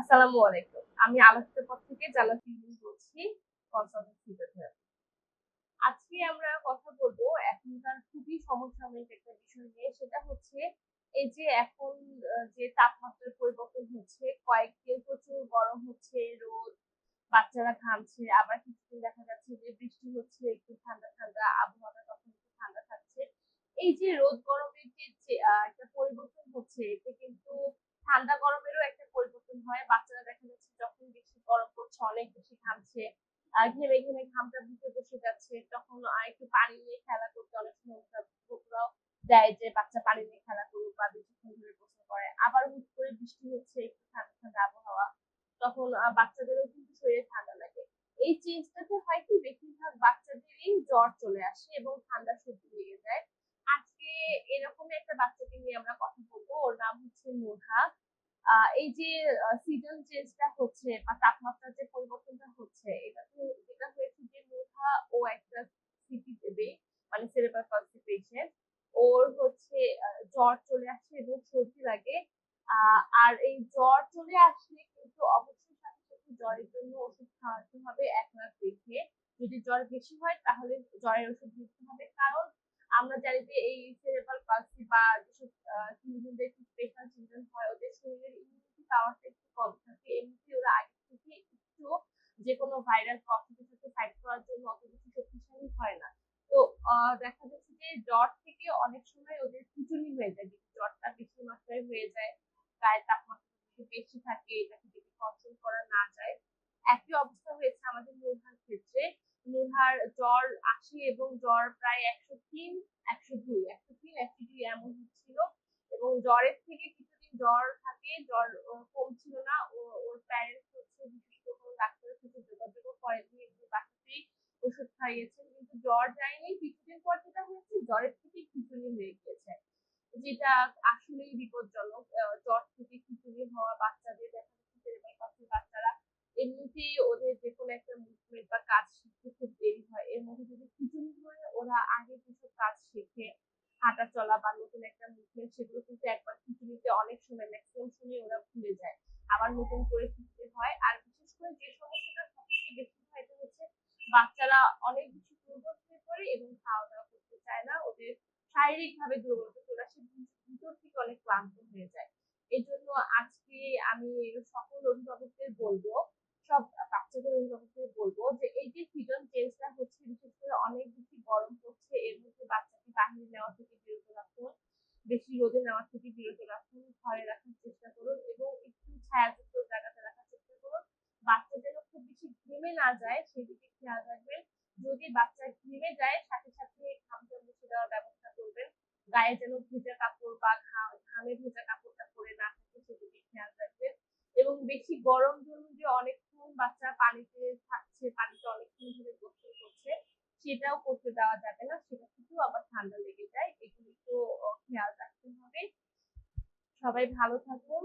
আসসালামু আলাইকুম। আমি আলোচিত পথ থেকে জান্নাত ইউনিন বলছি আজকে আমরা কথা বলব এখনকার খুবই সমসাময়িক একটা বিষয় নিয়ে, সেটা হচ্ছে এই যে এখন যে তাপমাত্রার পরিবর্তন হচ্ছে, কয়েকদিন প্রচুর গরম হচ্ছে, রোদ, বাচ্চারা ঘামছে, আবার কিছুদিন দেখা যাচ্ছে যে বৃষ্টি হচ্ছে, একটু ঠান্ডা ঠান্ডা, আবহাওয়াটা তখন একটু ঠান্ডা থাকছে। এই যে রোদ গরমের যে একটা পরিবর্তন হচ্ছে, এতে কিন্তু ঠান্ডা গরমেরও একটা পরিবর্তন হয় বাচ্চারা দেখা যাচ্ছে যখন বেশি গরম পড়ছে অনেক বেশি ঘামছে ঘেমে ঘেমে ঘামটা বুকে বসে যাচ্ছে। তখন আর একটু পানি নিয়ে খেলা করতে অনেক সময় অভিভাবকরাও দেয় যে, বাচ্চা পানি নিয়ে খেলা করুক বা বেশিক্ষণ ধরে বসে পড়ে। আবার হুট করে বৃষ্টি হচ্ছে, একটু ঠান্ডা ঠান্ডা আবহাওয়া। তখন বাচ্চাদেরও কিন্তু শরীরে ঠান্ডা লাগে। এই চেঞ্জটাতে হয় কি, বেশিরভাগ বাচ্চাদেরই জ্বর চলে আসে এবং ঠান্ডা সর্দি লেগে যায় আজকে এরকমই একটা বাচ্চাকে নিয়ে আমরা কথা বলব ওর নাম হচ্ছে নোহা আহ, এই যে সিজন চেঞ্জটা হচ্ছে বা তাপমাত্রার যে পরিবর্তনটা হচ্ছে, এটা তো যেটা হয়েছে যে নোহা ও একটা সিটি দেবে মানে সেরেব্রাল পালসি পেশেন্ট ওর হচ্ছে জ্বর চলে আসে এবং সর্দি লাগে। আর এই জ্বর চলে আসলে কিন্তু অবশ্যই সাথে সাথে জ্বরের জন্য ওষুধ খাওয়াতে হবে, এক মাস রেখে। যদি জ্বর বেশি হয়, তাহলে জ্বরের ওষুধ দিতে হবে। কারণ আমরা জানি যে এই সেরেব্রাল পালসি বা যেসব চিলড্রেনদের একটু স্পেশাল চিলড্রেন হয় ওদের শরীরের ইমিউনিটি পাওয়ারটা একটু কম থাকে এমনিতে ওরা আগে থেকে একটু যে কোনো ভাইরাস অসুখের সাথে ফাইট করার জন্য অত বেশি শক্তিশালী হয় না। তো দেখা যাচ্ছে যে জ্বর থেকে অনেক সময় ওদের খিচুনি হয়ে যায়। যদি জ্বরটা বেশি মাত্রায় হয়ে যায়, গায়ের তাপমাত্রা বেশি থাকে এটাকে যদি কন্ট্রোল করা না যায়। একই অবস্থা হয়েছে আমাদের নোহার ক্ষেত্রে। নোহার জ্বর আসে এবং জ্বর প্রায় একশো তিন, একশো দুই, একশো তিন, একশো দুই এমন হচ্ছিল। এবং জ্বরের থেকে কিছুদিন জ্বর থাকে, জ্বর কমছিল না। ওর প্যারেন্টস হচ্ছে বিশেষ কোনো ডাক্তারের সাথে যোগাযোগও করেনি এবং বাসাতেই ওষুধ খাইয়েছেন কিন্তু জ্বর যায়নি, কিছুদিন পর যেটা হয়েছে, জ্বরের থেকে খিচুনি হয়ে গিয়েছে। যেটা আসলেই বিপজ্জনক জ্বর থেকে খিচুনি হওয়া বাচ্চাদের দেখা যাচ্ছে বাচ্চারা এমনিতেই ওদের যে কোনো একটা মুভমেন্ট বা কাজ শিখতে খুব দেরি হয়। এর মধ্যে যদি খিচুনি হয় ওরা আগে কিছু কাজ শেখে, হাঁটা চলা বা নতুন একটা মুভমেন্ট সেগুলো কিন্তু একবার খিচুনিতে অনেক সময় ম্যাক্সিমাম সময় ওরা ভুলে যায়। আবার নতুন করে শিখতে হয়। আর বিশেষ করে যে সমস্যাটা সব থেকে বেশি হয় হচ্ছে বাচ্চারা অনেক বেশি দুর্বল হয়ে পড়ে এবং খাওয়া দাওয়া করতে চায় না ওদের শারীরিক ভাবে দুর্বলতা চলে আসে ভি- ভিতর থেকে অনেক ক্লান্ত হয়ে যায়। এই জন্য আজকে আমি সকল অভিভাবকদের বলব, সব বাচ্চাদের অভিভাবকদের বলব যে এই যে সিজন চেঞ্জটা হচ্ছে, বিশেষ করে অনেক বেশি গরম পড়ছে, এর মধ্যে বাচ্চাকে বাহিরে নেওয়া থেকে বিরত রাখুন, বেশি রোদে নেওয়া থেকে বিরত রাখুন, ঘরে রাখার চেষ্টা করুন এবং একটু ছায়াযুক্ত জায়গাতে রাখার চেষ্টা করুন। বাচ্চা যেন খুব বেশি ঘেমে না যায়, সেদিকে খেয়াল রাখবেন। যদি বাচ্চা ঘেমে যায়, সাথে সাথে ঘামটা মুছে দেওয়ার ব্যবস্থা করবেন। গায়ে যেন ভেজা কাপড় বা ঘামে ভেজা কাপড়টা পরে না থাকে সেদিকে খেয়াল রাখবেন। এবং বেশি গরম জন্য যে অনেকক্ষণ বাচ্চা পানিতে থাকছে, পানিতে অনেকক্ষণ ধরে গোসল করছে সেটাও করতে দেওয়া যাবে না। সেটা থেকেও আবার ঠান্ডা লেগে যায়। এগুলি তো খেয়াল রাখতে হবে। সবাই ভালো থাকুন